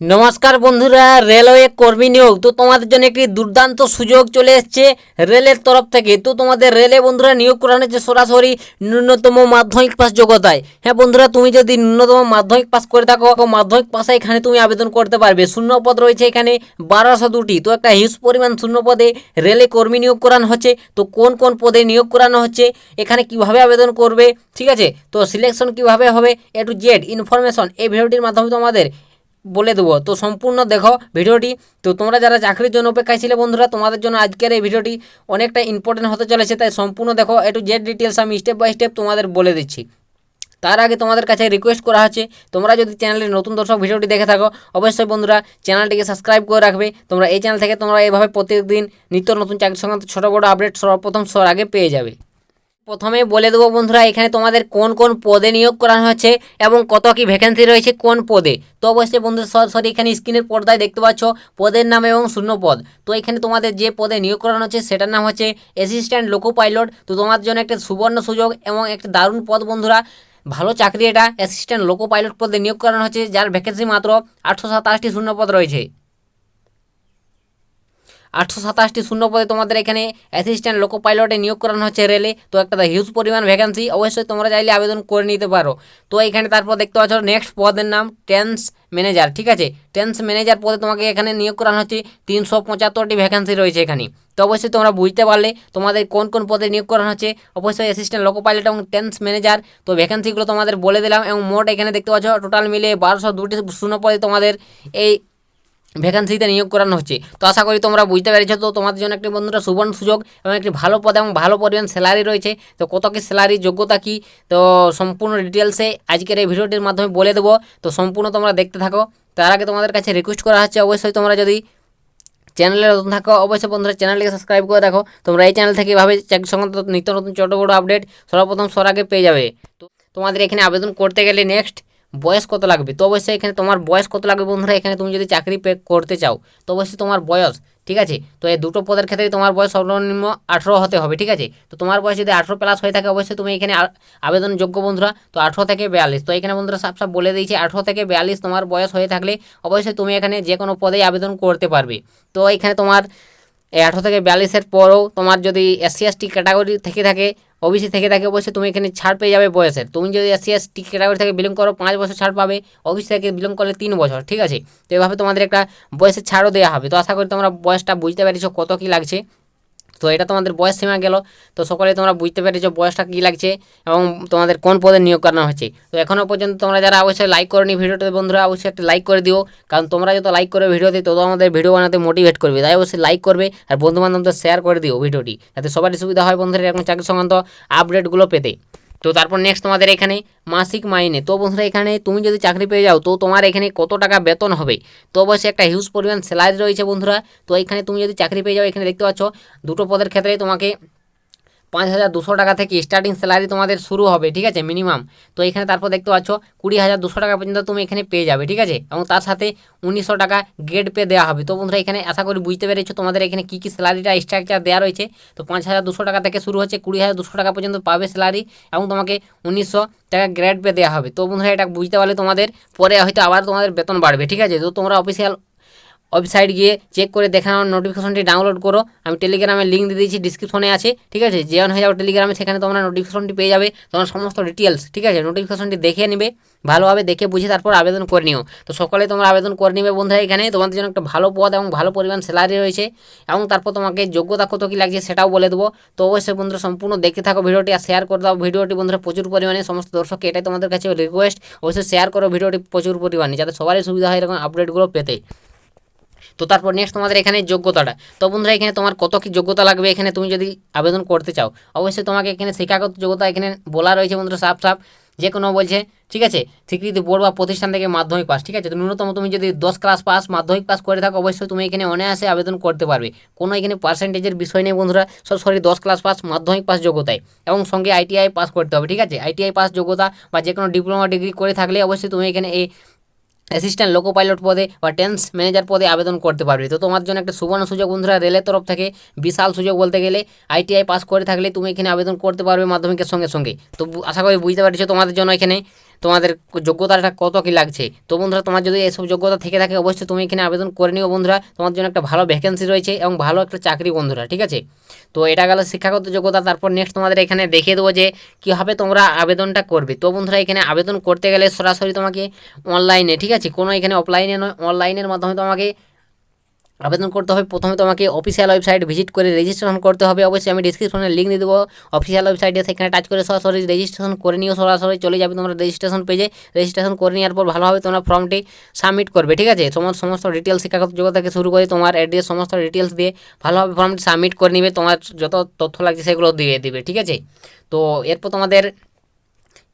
নমস্কার বন্ধুরা, রেলওয়ে কর্মী নিয়োগ। তো তোমাদের জন্য একটি দুর্দান্ত সুযোগ চলে এসছে রেলের তরফ থেকে। তো তোমাদের রেলে বন্ধুরা নিয়োগ করানো হচ্ছে সরাসরি ন্যূনতম মাধ্যমিক পাস যোগ্যতায়। হ্যাঁ বন্ধুরা, তুমি যদি ন্যূনতম মাধ্যমিক পাস করে থাকো মাধ্যমিক পাশে এখানে তুমি আবেদন করতে পারবে। শূন্য পদ রয়েছে এখানে বারোশো দুটি। তো একটা হিউজ পরিমাণ শূন্য পদে রেলে কর্মী নিয়োগ করানো হচ্ছে। তো কোন কোন পদে নিয়োগ করানো হচ্ছে, এখানে কীভাবে আবেদন করবে, ঠিক আছে? তো সিলেকশন কীভাবে হবে এ টু জেড ইনফরমেশন এই ভিডিওটির মাধ্যমে তোমাদের বলে দেবো। তো সম্পূর্ণ দেখো ভিডিওটি। তো তোমরা যারা চাকরির জন্য অপেক্ষায় ছিলে বন্ধুরা, তোমাদের জন্য আজকের এই ভিডিওটি অনেকটা ইম্পর্টেন্ট হতে চলেছে। তাই সম্পূর্ণ দেখো একটু জেড ডিটেলস আমি স্টেপ বাই স্টেপ তোমাদের বলে দিচ্ছি। তার আগে তোমাদের কাছে রিকোয়েস্ট করা হচ্ছে, তোমরা যদি চ্যানেলের নতুন দর্শক ভিডিওটি দেখে থাকো, অবশ্যই বন্ধুরা চ্যানেলটিকে সাবস্ক্রাইব করে রাখবে। তোমরা এই চ্যানেল থেকে তোমরা এভাবে প্রত্যেকদিন নিত্য নতুন চাকরি সংক্রান্ত ছোটো বড়ো আপডেট সর্বপ্রথম সর আগে পেয়ে যাবে। প্রথমে বলে দেবো বন্ধুরা, এখানে তোমাদের কোন কোন পদে নিয়োগ করানো হচ্ছে এবং কত কি ভ্যাকেন্সি রয়েছে কোন পদে। তো অবশ্যই বন্ধুরা, সরাসরি এখানে স্ক্রিনের পর্দায় দেখতে পাচ্ছ, পদের নাম এবং শূন্য পদ। তো এখানে তোমাদের যে পদে নিয়োগ করানো হচ্ছে, সেটার নাম হচ্ছে অ্যাসিস্ট্যান্ট লোকো পাইলট তো তোমার জন্য একটা সুবর্ণ সুযোগ এবং একটা দারুণ পদ বন্ধুরা। ভালো চাকরি এটা অ্যাসিস্ট্যান্ট লোকো পাইলট পদে নিয়োগ করানো হচ্ছে, যার ভ্যাকেন্সি মাত্র আটশো সাতাশটি শূন্য পদ রয়েছে। আটশো সাতাশটি শূন্য পদে তোমাদের এখানে অ্যাসিস্ট্যান্ট লোকো পাইলটে নিয়োগ করানো হচ্ছে রেলে তো একটা হিউজ পরিমাণ ভ্যাকেন্সি অবশ্যই তোমরা চাইলে আবেদন করে নিতে পারো। তো এখানে তারপর দেখতে পাচ্ছ নেক্সট পদের নাম টেন্স ম্যানেজার ঠিক আছে? টেন্স ম্যানেজার পদে তোমাকে এখানে নিয়োগ করানো হচ্ছে, তিনশো পঁচাত্তরটি ভ্যাকেন্সি রয়েছে এখানে। তো অবশ্যই তোমরা বুঝতে পারলে তোমাদের কোন কোন পদে নিয়োগ করানো হচ্ছে। অবশ্যই অ্যাসিস্ট্যান্ট লোকো পাইলট এবং টেন্স ম্যানেজার তো ভ্যাকেন্সিগুলো তোমাদের বলে দিলাম এবং মোট এখানে দেখতে পাচ্ছ টোটাল মিলে বারোশো দুটি শূন্য পদে তোমাদের এই ভ্যাকান্সিতে নিয়োগ করানো হচ্ছে। তো আশা করি তোমরা বুঝতে পেরেছ, তো তোমাদের জন্য একটি বন্ধুরা সুবর্ণ সুযোগ এবং একটি ভালো পদ এবং ভালো পরিমাণ স্যালারি রয়েছে। তো কত কী স্যালারি যোগ্যতা কী, তো সম্পূর্ণ ডিটেলসে আজকের এই ভিডিওটির মাধ্যমে বলে দেবো। তো সম্পূর্ণ তোমরা দেখতে থাকো। তার আগে তোমাদের কাছে রিকোয়েস্ট করা হচ্ছে, অবশ্যই তোমরা যদি চ্যানেলে নতুন থাকো, অবশ্যই বন্ধুরা চ্যানেলটিকে সাবস্ক্রাইব করে রাখো তোমরা এই চ্যানেল থেকে এভাবে চাকরি সংক্রান্ত নিত্য নতুন ছোটো বড়ো আপডেট সর্বপ্রথম সর আগে পেয়ে যাবে। তো তোমাদের এখানে আবেদন করতে গেলে নেক্সট বয়স কত লাগবে? তো অবশ্যই এখানে তোমার বয়স কত লাগবে বন্ধুরা? এখানে তুমি যদি চাকরি পে করতে চাও, তো অবশ্যই তোমার বয়স, ঠিক আছে? তো এই দুটো পদের ক্ষেত্রে তোমার বয়স সর্বনিম্ন আঠেরো হতে হবে, ঠিক আছে? তো তোমার বয়স যদি আঠেরো প্লাস হয়ে থাকে, অবশ্যই তুমি এখানে আবেদনযোগ্য বন্ধুরা, তো আঠেরো থেকে বিয়াল্লিশ। তো এখানে বন্ধুরা সাপ সাপ বলে দিয়েছি, আঠেরো থেকে বিয়াল্লিশ তোমার বয়স হয়ে থাকলে অবশ্যই তুমি এখানে যে কোনো পদেই আবেদন করতে পারবে। তো এখানে তোমার, এই আঠেরো থেকে বিয়াল্লিশের পরেও তোমার যদি এসসি এসটি ক্যাটাগরি থেকে থাকে ওবিসি থেকে থাকে অবশ্যই তুমি এখানে ছাড় পেয়ে যাবে বয়সের। তুমি যদি এসসি এসটি ক্যাটাগরি থেকে বিলং করো, পাঁচ বছর ছাড় পাবে। ওবিসি থেকে বিলং করলে তিন বছর, ঠিক আছে? তো এভাবে তোমাদের একটা বয়সের ছাড়ও দেওয়া হবে। তো আশা করি তোমরা বয়সটা বুঝতে পেরেছ, কত কী লাগছে। তো এটা তোমাদের বয়স সীমা গেল। তো সকলে তোমরা বুঝতে পেরেছ বয়সটা কী লাগছে এবং তোমাদের কোন পদে নিয়োগ করানো হচ্ছে তো এখনও পর্যন্ত তোমরা যারা অবশ্যই লাইক করনি ভিডিওটাতে বন্ধুরা, অবশ্যই একটা লাইক করে দিও। কারণ তোমরা যত লাইক করবে ভিডিওতে, তত আমাদের ভিডিও বানাতে মোটিভেট করবে। তাই অবশ্যই লাইক করবে আর বন্ধুবান্ধবদের শেয়ার করে দিও ভিডিওটি। যাতে সবারই সুবিধা হয় বন্ধুরা, এরকম চাকরি সংক্রান্ত আপডেটগুলো পেতে। তো তারপর নেক্সট তোমাদের এখানে মাসিক মাইনে। তো বন্ধুরা এখানে তুমি যদি চাকরি পেয়ে যাও, তো তোমার এখানে কত টাকা বেতন হবে? তো অবশ্যই একটা হিউজ পরিমাণ স্যালারি রয়েছে বন্ধুরা। তো এখানে তুমি যদি চাকরি পেয়ে যাও, এখানে দেখতে পাচ্ছ, দুটো পদের ক্ষেত্রে তোমাকে পাঁচ হাজার দুশো টাকা থেকে স্টার্টিং স্যালারি তোমাদের শুরু হবে, ঠিক আছে? মিনিমাম তো এখানে তারপর দেখতে পাচ্ছ, কুড়ি হাজার দুশো টাকা পর্যন্ত তুমি এখানে পেয়ে যাবে, ঠিক আছে? এবং তার সাথে উনিশশো টাকা গেট পে দেওয়া হবে। তো বন্ধুরা, এখানে আশা করি বুঝতে পেরেছ তোমাদের এখানে কী কী স্যালারিটা স্ট্রাকচার দেওয়া রয়েছে। তো পাঁচ হাজার দুশো টাকা থেকে শুরু হচ্ছে, কুড়ি হাজার দুশো টাকা পর্যন্ত পাবে স্যালারি এবং তোমাকে উনিশশো টাকা গ্রেড পে দেওয়া হবে। তো বন্ধুরা, এটা বুঝতে পারলে তোমাদের, পরে হয়তো আবার তোমাদের বেতন বাড়বে, ঠিক আছে? তো তোমরা অফিসিয়াল ওয়েবসাইট গিয়ে চেক করে দেখানোর নোটিফিকেশনটি ডাউনলোড করো। আমি টেলিগ্রামে লিঙ্ক দিয়ে দিয়েছি ডিসক্রিপশনে আছে, ঠিক আছে? যেমন হয়ে যাও টেলিগ্রামে সেখানে তোমরা নোটিফিকেশনটি পেয়ে যাবে, তোমার সমস্ত ডিটেলস ঠিক আছে? নোটিফিকেশনটি দেখে নেবে, ভালোভাবে দেখে বুঝে তারপর আবেদন করে নিও। তো সকালে তোমরা আবেদন করে নিবে বন্ধুরা এখানে, তোমাদের জন্য একটা ভালো পদ এবং ভালো পরিমাণ স্যালারি রয়েছে এবং তারপর তোমাকে যোগ্যতা কত কী লাগছে সেটাও বলে দেবো। তো অবশ্যই বন্ধুরা সম্পূর্ণ দেখতে থাকো ভিডিওটি আর শেয়ার করে দাও। ভিডিওটি বন্ধুরা প্রচুর পরিমাণে, সমস্ত দর্শককে এটাই তোমাদের কাছে রিকোয়েস্ট অবশ্যই শেয়ার করো ভিডিওটি প্রচুর পরিমাণে, যাতে সবারই সুবিধা হয় এরকম আপডেটগুলো পেতে। তো তারপর নেক্সট তোমাদের এখানে যোগ্যতাটা। তো বন্ধুরা, এখানে তোমার কত কি যোগ্যতা লাগবে? এখানে তুমি যদি আবেদন করতে চাও, অবশ্যই তোমাকে এখানে শিক্ষাগত যোগ্যতা এখানে বলা রয়েছে বন্ধুরা, সাফ সাফ। যে কোনো বলছে, ঠিক আছে? স্বীকৃতি বোর্ড বা প্রতিষ্ঠান থেকে মাধ্যমিক পাস, ঠিক আছে? ন্যূনতম তুমি যদি দশ ক্লাস পাস, মাধ্যমিক পাস করে থাকো, অবশ্যই তুমি এখানে অনায়াসে আবেদন করতে পারবে। কোনো এখানে পার্সেন্টেজের বিষয় নেই বন্ধুরা সব সরি, দশ ক্লাস পাস, মাধ্যমিক পাস যোগ্যতায়। এবং সঙ্গে আইটিআই পাস করতে হবে, ঠিক আছে? আইটিআই পাস যোগ্যতা বা যে কোনো ডিপ্লোমা ডিগ্রি করে থাকলে অবশ্যই তুমি এখানে এই অ্যাসিস্ট্যান্ট লোকো পাইলট পদে বা টেন্স ম্যানেজার পদে আবেদন করতে পারবে। তো তোমার জন্য একটা সুবর্ণ সুযোগ বন্ধুরা, রেলের তরফ থেকে বিশাল সুযোগ বলতে গেলে আইটিআই পাস করে থাকলে তুমি এখানে আবেদন করতে পারবে মাধ্যমিকের সঙ্গে সঙ্গে। তো আশা করি বুঝতে পারছ তোমাদের জন্য এখানে তোমাদের যোগ্যতাটা কত কি লাগছে? তো বন্ধুরা, তোমার যদি এসব যোগ্যতা থেকে থাকে, অবশ্যই তুমি এখানে আবেদন করে নিও বন্ধুরা। তোমার জন্য একটা ভালো ভ্যাকেন্সি রয়েছে এবং ভালো একটা চাকরি বন্ধুরা, ঠিক আছে? তো এটা গেল শিক্ষাগত যোগ্যতা। তারপর নেক্সট তোমাদের এখানে দেখিয়ে দেবো যে কীভাবে তোমরা আবেদনটা করবে। তো বন্ধুরা, এখানে আবেদন করতে গেলে সরাসরি তোমাকে অনলাইনে ঠিক আছে? কোনো এখানে অফলাইনে নয় অনলাইনের মাধ্যমে তোমাকে আবেদন করতে হবে। প্রথমে তোমাকে অফিসিয়াল ওয়েবসাইট ভিজিট করে রেজিস্ট্রেশন করতে হবে। অবশ্যই আমি ডিসক্রিপশনে লিঙ্ক দিয়ে দেবো। অফিসিয়াল ওয়েবসাইটে সেখানে টাচ করে সরাসরি রেজিস্ট্রেশন করে নিও। সরাসরি চলে যাবে তোমরা রেজিস্ট্রেশন পেজে রেজিস্ট্রেশন করে নেওয়ার পর ভালোভাবে তোমরা ফর্মটি সাবমিট করবে, ঠিক আছে? সমস্ত সমস্ত ডিটেলস শিক্ষাগত যোগ্যতা থেকে শুরু করে তোমার অ্যাড্রেস সমস্ত ডিটেলস দিয়ে ভালোভাবে ফর্মটি সাবমিট করে নিবে। তোমার যত তথ্য লাগছে সেগুলো দিয়ে দিবে, ঠিক আছে? তো এরপর তোমাদের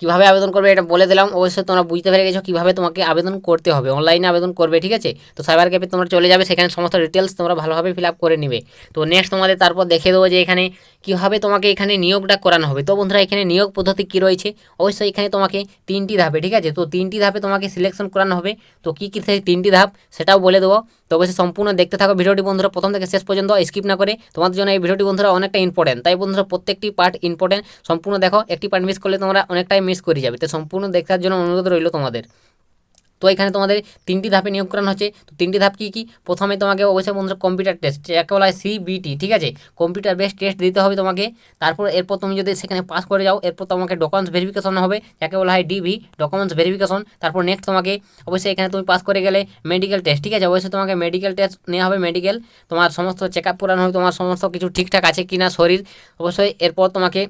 কীভাবে আবেদন করবে এটা বলে দিলাম। অবশ্যই তোমরা বুঝতে পেরে গেছো কীভাবে তোমাকে আবেদন করতে হবে। অনলাইনে আবেদন করবে, ঠিক আছে? তো সাইবার ক্যাফে তোমরা চলে যাবে, সেখানে সমস্ত ডিটেলস তোমরা ভালোভাবে ফিল আপ করে নিবে। তো নেক্সট তোমাদের তারপর দেখে দেবো যে এখানে কীভাবে তোমাকে এখানে নিয়োগটা করানো হবে। তো বন্ধুরা, এখানে নিয়োগ পদ্ধতি কী রয়েছে? অবশ্যই এখানে তোমাকে তিনটি ধাপে, ঠিক আছে? তো তিনটি ধাপে তোমাকে সিলেকশন করানো হবে। তো কী কী সেই তিনটি ধাপ সেটাও বলে দেবো। তো অবশ্যই সম্পূর্ণ দেখতে থাকো। ভিডিওটি বন্ধুরা প্রথম থেকে শেষ পর্যন্ত স্কিপ না করে তোমাদের জন্য এই ভিডিওটি বন্ধুরা অনেকটা ইম্পর্টেন্ট তাই বন্ধুরা, প্রত্যেকটি পার্ট ইম্পর্টেন্ট সম্পূর্ণ দেখো, একটি পার্ট মিস করলে তোমরা অনেকটাই মিস করে যাবে। তো সম্পূর্ণ দেখার জন্য অনুরোধ রইল তোমাদের। তো এখানে তোমাদের তিনটি ধাপে নিয়োগ করানো হচ্ছে। তো তিনটি ধাপ কী কী? প্রথমে তোমাকে অবশ্যই বন্ধুরা কম্পিউটার টেস্ট যাকে বলা হয় সিবিটি ঠিক আছে? কম্পিউটার বেস টেস্ট দিতে হবে তোমাকে। তারপর এরপর তুমি যদি সেখানে পাস করে যাও, এরপর তোমাকে ডকুমেন্টস ভেরিফিকেশন হবে যাকে বলা হয় ডিভি ডকুমেন্টস ভেরিফিকেশন তারপর নেক্সট তোমাকে অবশ্যই এখানে তুমি পাস করে গেলে মেডিকেল টেস্ট ঠিক আছে? অবশ্যই তোমাকে মেডিকেল টেস্ট নেওয়া হবে মেডিকেল তোমার সমস্ত চেক আপ করানো হবে, তোমার সমস্ত কিছু ঠিকঠাক আছে কি না শরীর। অবশ্যই এরপর তোমাকে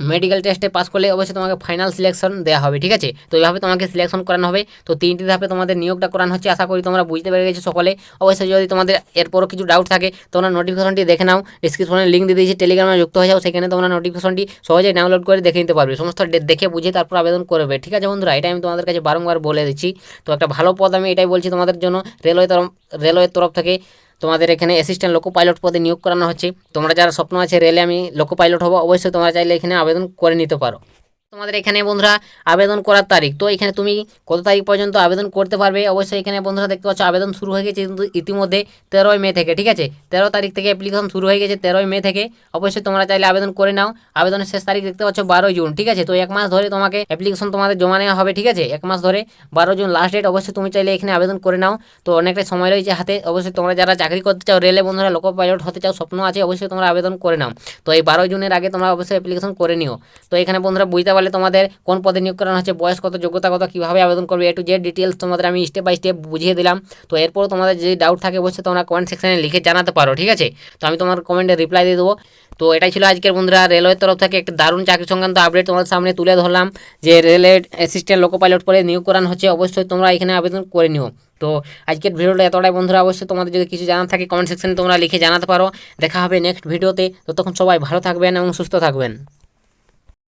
মেডিকেল টেস্টে পাস করলে অবশ্যই তোমাকে ফাইনাল সিলেকশন দেওয়া হবে, ঠিক আছে? তো এইভাবে তোমাকে সিলেকশন করানো হবে। তো তিনটি ধাপে তোমাদের নিয়োগটা করানো হচ্ছে, আশা করি তোমরা বুঝতে পেরে গেছো সকলে। অবশ্যই যদি তোমাদের এরপরও কিছু ডাউট থাকে, তোমরা নোটিফিকেশনটি দেখে নাও। ডিসক্রিপশনে লিঙ্ক দিয়ে দিয়েছি টেলিগ্রামে যুক্ত হয়ে যাও, সেখানে তোমরা নোটিফিকেশনটি সহজেই ডাউনলোড করে দেখে নিতে পারবে। সমস্ত দেখে বুঝে তারপর আবেদন করবে, ঠিক আছে বন্ধুরা? এটা আমি তোমাদের কাছে বারংবার বলে দিচ্ছি। তো একটা ভালো পদ আমি এটাই বলছি তোমাদের জন্য। রেলওয়ে তরফ, রেলওয়ের তরফ থেকে তোমাদের এখানে অ্যাসিস্ট্যান্ট লোকো পাইলট পদে নিয়োগ করানো হচ্ছে। তোমরা যারা স্বপ্ন আছে রেলে আমি লোকো পাইলট হব, অবশ্যই তোমরা চাইলে এখানে আবেদন করে নিতে পারো। তোমাদের এখানে বন্ধুরা আবেদন করার তারিখ। তো এখানে তুমি কত তারিখ পর্যন্ত আবেদন করতে পারবে? অবশ্যই এখানে বন্ধুরা দেখতে পাচ্ছ, আবেদন শুরু হয়ে গেছে কিন্তু ইতিমধ্যে তেরোই মে থেকে, ঠিক আছে? তেরো তারিখ থেকে অ্যাপ্লিকেশন শুরু হয়ে গেছে তেরোই মে থেকে। অবশ্যই তোমরা চাইলে আবেদন করে নাও। আবেদনের শেষ তারিখ দেখতে পাচ্ছ বারোই জুন, ঠিক আছে? তো এক মাস ধরে তোমাকে অ্যাপ্লিকেশন তোমাদের জমা নেওয়া হবে, ঠিক আছে? এক মাস ধরে বারো জুন লাস্ট ডেট অবশ্যই তুমি চাইলে এখানে আবেদন করে নাও। তো অনেকটা সময় রয়েছে হাতে। অবশ্যই তোমরা যারা চাকরি করতে চাও রেলে বন্ধুরা লোকো পাইলট হতে চাও, স্বপ্ন আছে, অবশ্যই তোমরা আবেদন করে নাও। তো এই বারোই জুনের আগে তোমরা অবশ্যই অ্যাপ্লিকেশন করে নিও। তো এখানে বন্ধুরা বুঝতে পারলে তোমাদের কোন পদে নিয়োগ করানো হচ্ছে, বয়স কত, যোগ্যতা কত, কীভাবে আবেদন করবে, এ টু জেড ডিটেলস তোমাদের আমি স্টেপ বাই স্টেপ বুঝিয়ে দিলাম। তো এরপর তোমাদের যদি ডাউট থাকে অবশ্যই তোমরা কমেন্ট সেকশনে লিখে জানাতে পারো, ঠিক আছে? তো আমি তোমার কমেন্টে রিপ্লাই দিয়ে দেবো। তো এটাই ছিল আজকের বন্ধুরা রেলওয়ের তরফ থেকে একটা দারুণ চাকরি সংক্রান্ত আপডেট তোমাদের সামনে তুলে ধরলাম, যে রেলের অ্যাসিস্ট্যান্ট লোকো পাইলট পরে নিয়োগ করানো হচ্ছে, অবশ্যই তোমরা এখানে আবেদন করে নিও। তো আজকের ভিডিওটা এতটাই বন্ধুরা, অবশ্যই তোমাদের যদি কিছু জানার থাকে কমেন্ট সেকশনে তোমরা লিখে জানাতে পারো। দেখা হবে নেক্সট ভিডিওতে ততক্ষণ সবাই ভালো থাকবেন এবং সুস্থ থাকবেন।